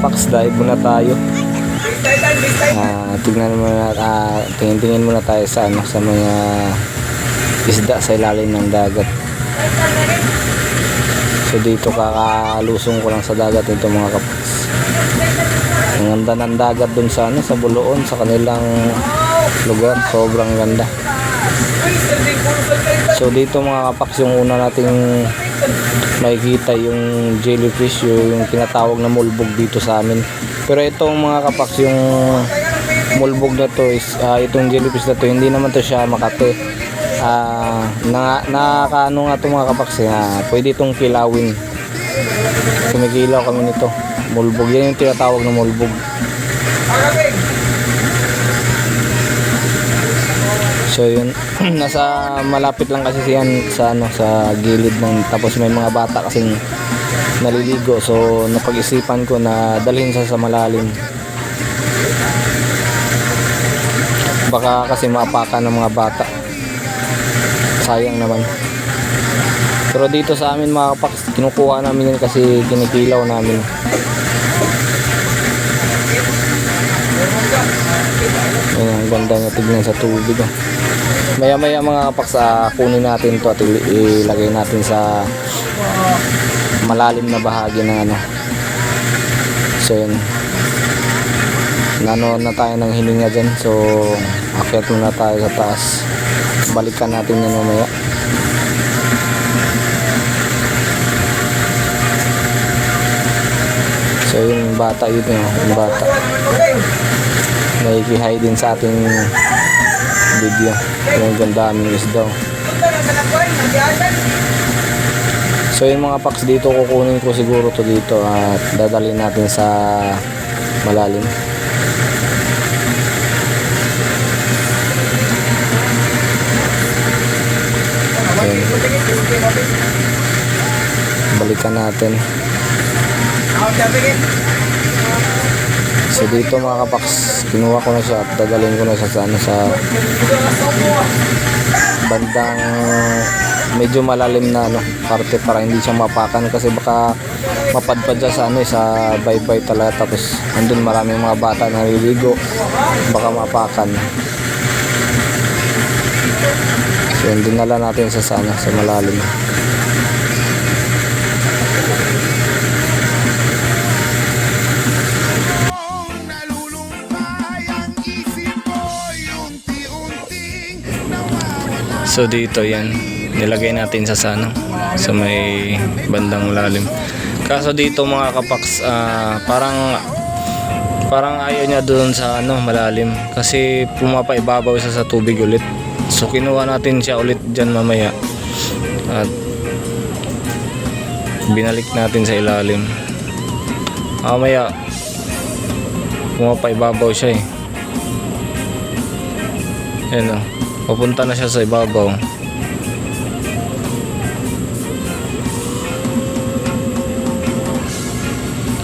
kapaps, dive muna tayo. Ah, tignan muna, ah, tingin-tingin muna tayo sa ano, sa mga isda sa ilalim ng dagat. So dito kakalusong ko lang sa dagat ito mga kapaps. Ang ganda ng dagat dun sa ano, sa Buluon, sa kanilang lugar, sobrang ganda. So dito mga kapaks yung una nating makikita yung jellyfish yung, tinatawag na mulbog dito sa amin. Pero itong mga kapaks yung mulbog na to is ah, itong jellyfish na to hindi naman to siya makate. Ah, na nakakaano nga to mga kapaks na pwede itong kilawin. Kumikilaw kami nito. Mulbog yan yung tinatawag na mulbog. So yun, nasa malapit lang kasi siyan sa ano sa gilid ng tapos may mga bata kasing naliligo. So napag-isipan ko na dalhin sa sa malalim. Baka kasi maapakan ng mga bata. Sayang naman. Pero dito sa amin mga kapaks, kinukuha namin yan kasi kinikilaw namin. Ayan, ang ganda niya tignan sa tubig. Oh. Maya maya mga kapaks, ah, kunin natin to at il- ilagay natin sa malalim na bahagi ng ano. So yun. Nanood na tayo ng hininga dyan. So, akyat muna tayo sa taas. Balikan natin yan mamaya. So yung bata yun yun, yung bata. Nakikihay din sa ating video. Yung ganda aming isdaw. So yung mga packs dito kukunin ko siguro to dito at dadalhin natin sa malalim. Ayan. Balikan natin. So dito mga kapaks, kinuha ko na siya at dadalhin ko na siya sa, ano, sa bandang medyo malalim na ano, parte para hindi siya mapakan kasi baka mapadpad siya sa ano eh, sa baybay talaga. Tapos andun maraming mga bata na naliligo. Baka mapakan. So yun dinala natin sa sana sa malalim So dito yan, nilagay natin sa sana, sa may bandang lalim. Kaso dito mga kapaks, ah, parang parang ayaw niya doon sa ano malalim kasi pumapaibabaw siya sa tubig ulit. So kinuha natin siya ulit diyan mamaya. At binalik natin sa ilalim. Mamaya pumapaibabaw siya eh. Ayan o. Papunta na siya sa ibabaw.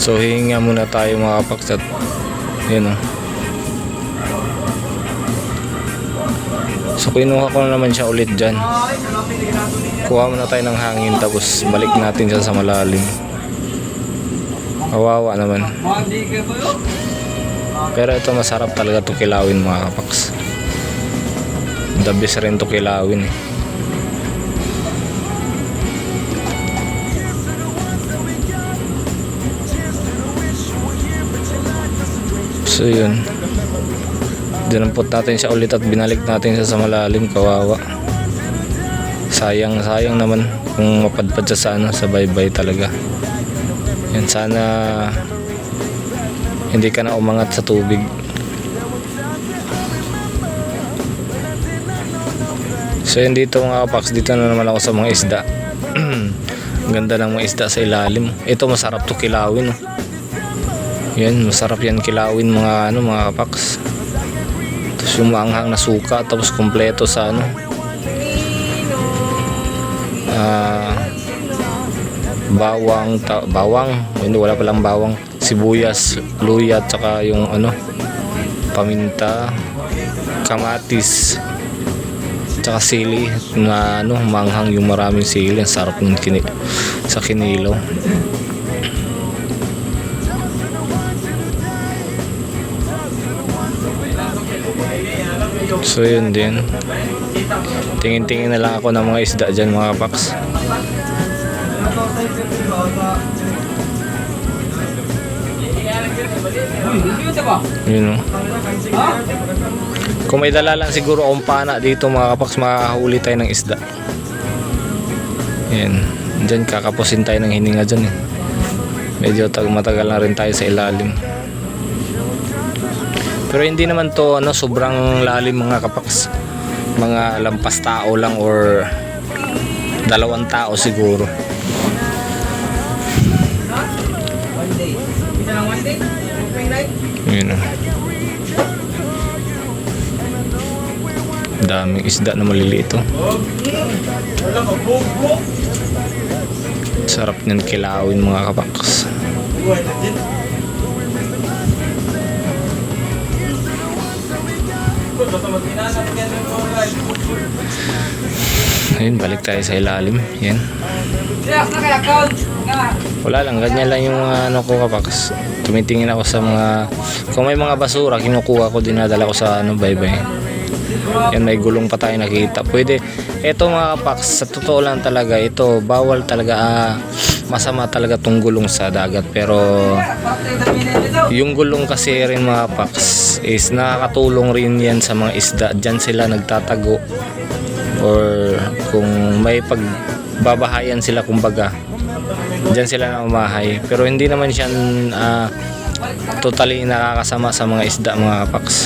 So hihinga muna tayo mga kapaksat. Yun o. So kinuha ko na naman siya ulit dyan. Kuha muna tayo ng hangin tapos balik natin siya sa malalim. Kawawa naman. Pero ito masarap talaga to kilawin mga kapaks. The best rin to kilawin eh. So yun. Dinampot natin siya ulit at binalik natin siya sa malalim kawawa. Sayang sayang naman kung mapadpad siya sa ano sa baybay talaga. Yan sana hindi ka na umangat sa tubig. So yun dito mga kapaks, dito na naman ako sa mga isda. Ganda ng mga isda sa ilalim. Ito masarap to kilawin. Oh. Yan, masarap yan kilawin mga ano mga kapaks. Tapos yung maanghang na suka, tapos kompleto sa ano. Ah, bawang, ta- bawang, hindi wala palang bawang, sibuyas, luya, tsaka yung ano, paminta, kamatis, Tsaka sili na ano, manghang yung maraming sili. Ang sarap ng kini sa kinilaw. So yun din. Tingin-tingin na lang ako ng mga isda dyan mga paks. Yun oh. o. Know. Kung may dala lang siguro akong pana dito mga kapaks, makakahuli tayo ng isda. Yan. Diyan kakapusin tayo ng hininga dyan eh. Medyo tag matagal na rin tayo sa ilalim. Pero hindi naman to ano sobrang lalim mga kapaks. Mga lampas tao lang or dalawang tao siguro. Yun o. Daming isda na maliliit oh. Sarap niyan kilawin mga kapaks. Ayun, balik tayo sa ilalim. Yan. Wala lang, ganyan lang yung mga ano ko kapaks. Tumitingin ako sa mga, kung may mga basura, kinukuha ko, dinadala ko sa ano, bye-bye. Yan, may gulong pa tayo nakita. Pwede, eto mga kapaks, sa totoo lang talaga, ito, bawal talaga, ah, masama talaga tong gulong sa dagat. Pero, yung gulong kasi rin mga kapaks, is nakakatulong rin yan sa mga isda. Diyan sila nagtatago. Or, kung may pagbabahayan sila, kumbaga, Diyan sila na umahay. Pero hindi naman siya ah, totally nakakasama sa mga isda, mga kapaks.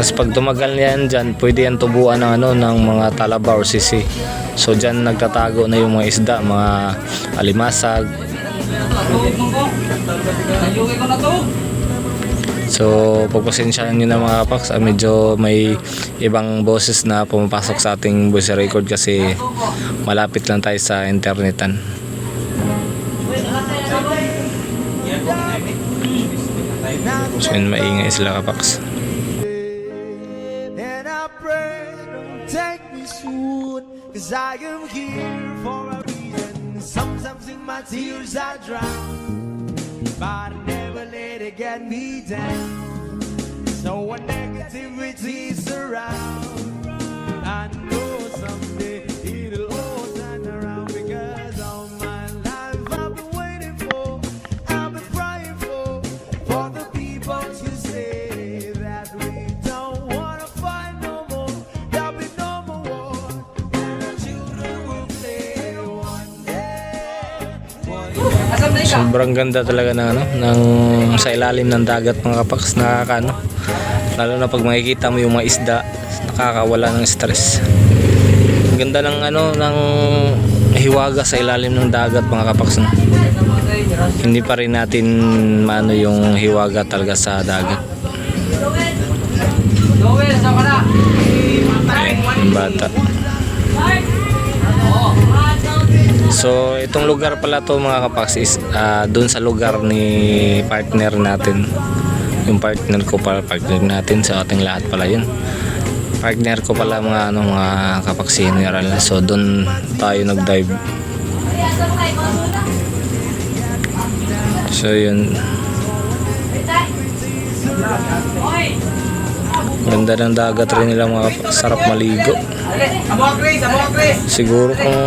Tapos pag tumagal yan dyan, pwede yan tubuan ng, ano, ng mga talaba or sisi. So dyan nagtatago na yung mga isda, mga alimasag. So pagpasensyahan nyo na mga kapaks, ah, medyo may ibang boses na pumapasok sa ating voice record kasi malapit lang tayo sa internetan. So yun, maingay sila kapaks. Cause I am here for a reason. Sometimes in my tears I drown But I never let it get me down. So when negativity surround. I know someday Sobrang ganda talaga ng ano, ng sa ilalim ng dagat mga kapaks, nakakaano. Lalo na pag makikita mo yung mga isda, nakakawala ng stress. Ganda ng ano, ng hiwaga sa ilalim ng dagat mga kapaks. No? Hindi pa rin natin maano yung hiwaga talaga sa dagat. Bata. So, itong lugar pala to mga kapaks is ah, doon sa lugar ni partner natin. Yung partner ko pala, partner natin sa ating lahat pala yun. Partner ko pala mga ano mga kapaks general. So, doon tayo nag-dive. So, yun. Ganda ng dagat rin nila mga. Sarap maligo. Siguro kung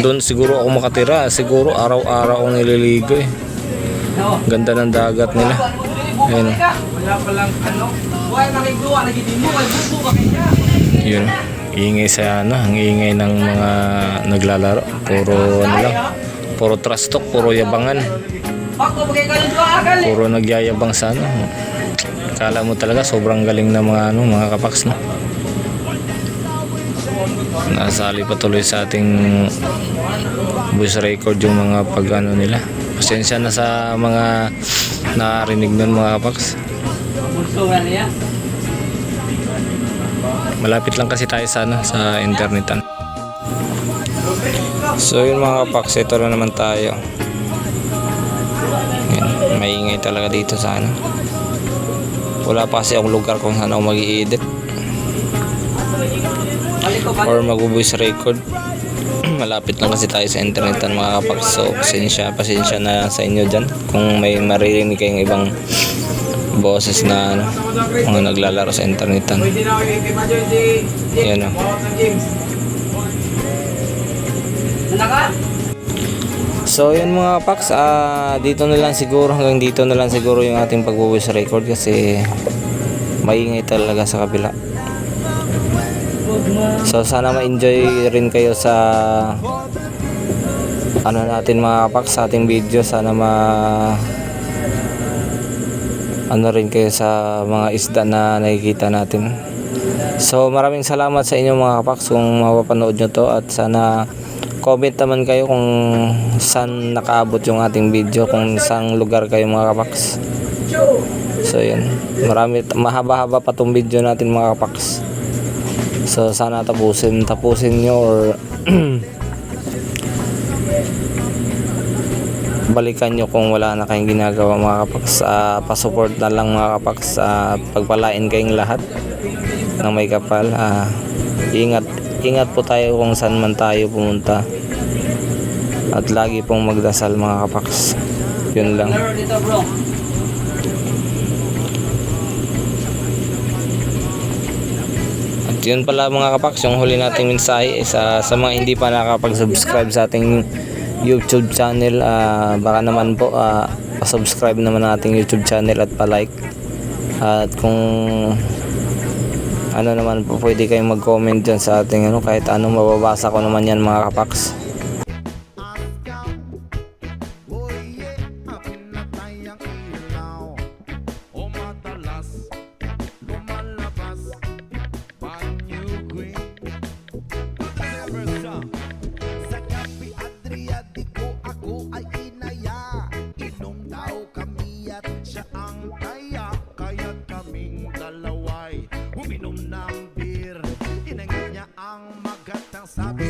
doon siguro ako makatira. Siguro araw-araw akong nililigo eh. Ganda ng dagat nila. Ayun. Yun. Ingay sa ano, ang ingay ng mga naglalaro. Puro ano lang. Puro trash talk, puro yabangan. Puro nagyayabang sa ano. Kala mo talaga sobrang galing na mga ano, mga kapaks no. Nasali pa tuloy sa ating voice record yung mga pag ano nila. Pasensya na sa mga nakarinig nun mga kapaks. Malapit lang kasi tayo sa ano, sa internetan. So yun mga kapaks, ito na naman tayo. Yan, maingay talaga dito sa ano. Wala pa kasi akong lugar kung saan ako mag edit or mag-voice record. Malapit lang kasi tayo sa internetan mga kapaks. So pasensya, pasensya na sa inyo dyan. Kung may maririnig kayong ibang boses na ano, mga naglalaro sa internetan. Yan o. James. Naka? So yun mga Pax, ah, dito na lang siguro, hanggang dito na lang siguro yung ating pag-voice record kasi maingay talaga sa kabila. So sana ma-enjoy rin kayo sa ano natin mga Pax sa ating video. Sana ma ano rin kayo sa mga isda na nakikita natin. So maraming salamat sa inyo mga Pax kung mapapanood nyo to at sana comment naman kayo kung saan nakaabot yung ating video kung saan lugar kayo mga kapaks. So yun. Marami mahaba-haba pa tong video natin mga kapaks. So sana tapusin tapusin nyo or balikan nyo kung wala na kayong ginagawa mga kapaks. Uh, pasupport na lang mga kapaks uh, pagpalain kayong lahat ng may kapal. Ah, ingat ingat po tayo kung saan man tayo pumunta. At lagi pong magdasal mga kapaks. Yun lang. At yun pala mga kapaks yung huli nating mensahe is ah, sa mga hindi pa nakapag-subscribe sa ating YouTube channel ah, baka naman po ah, pa-subscribe naman ang ating YouTube channel at pa-like. At kung ano naman po pwede kayong mag-comment dyan sa ating ano kahit anong mababasa ko naman yan mga kapaks sabe.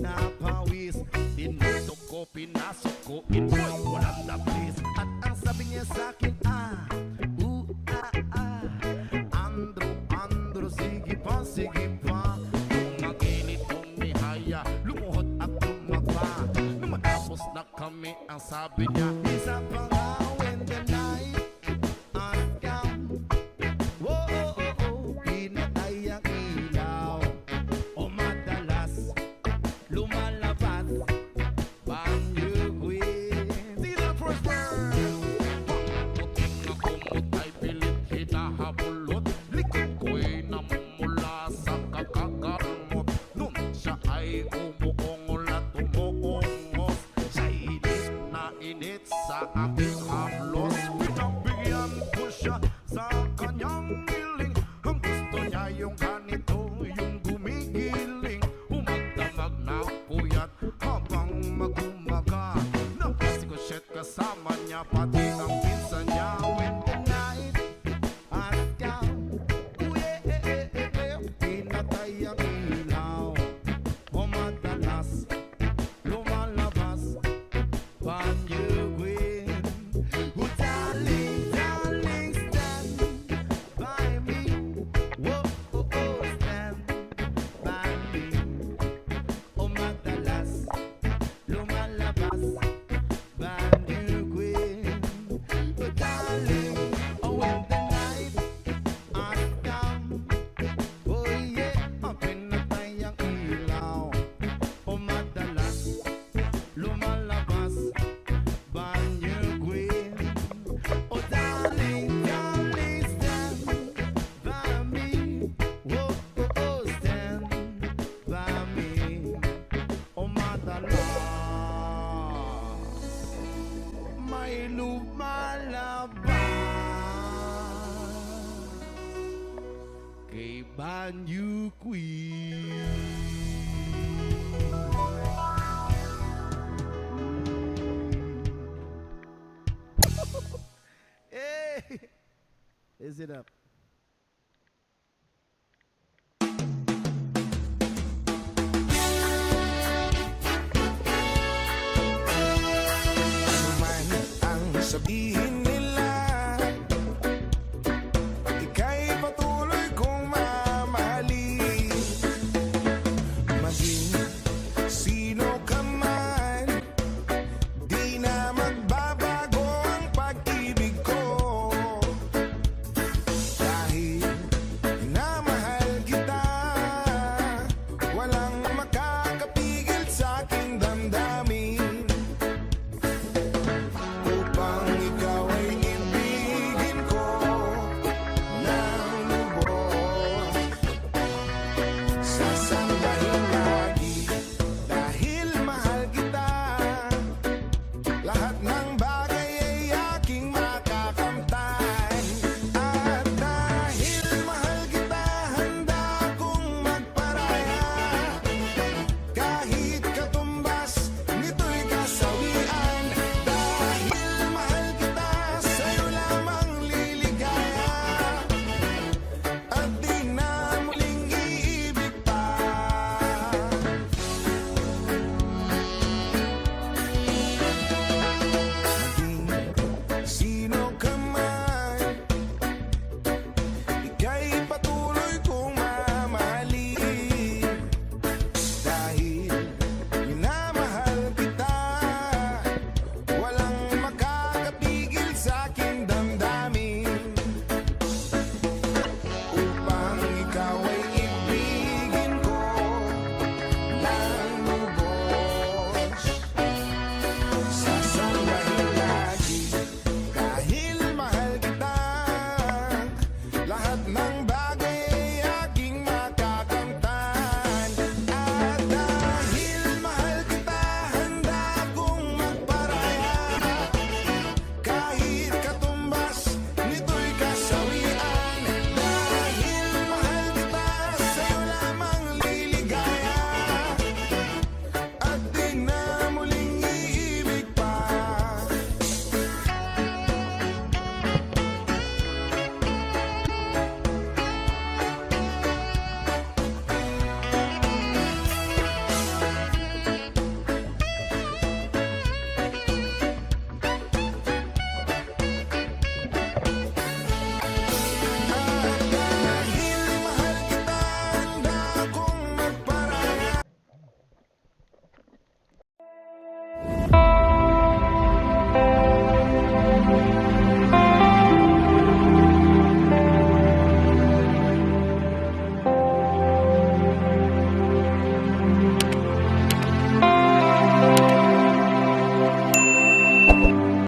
Now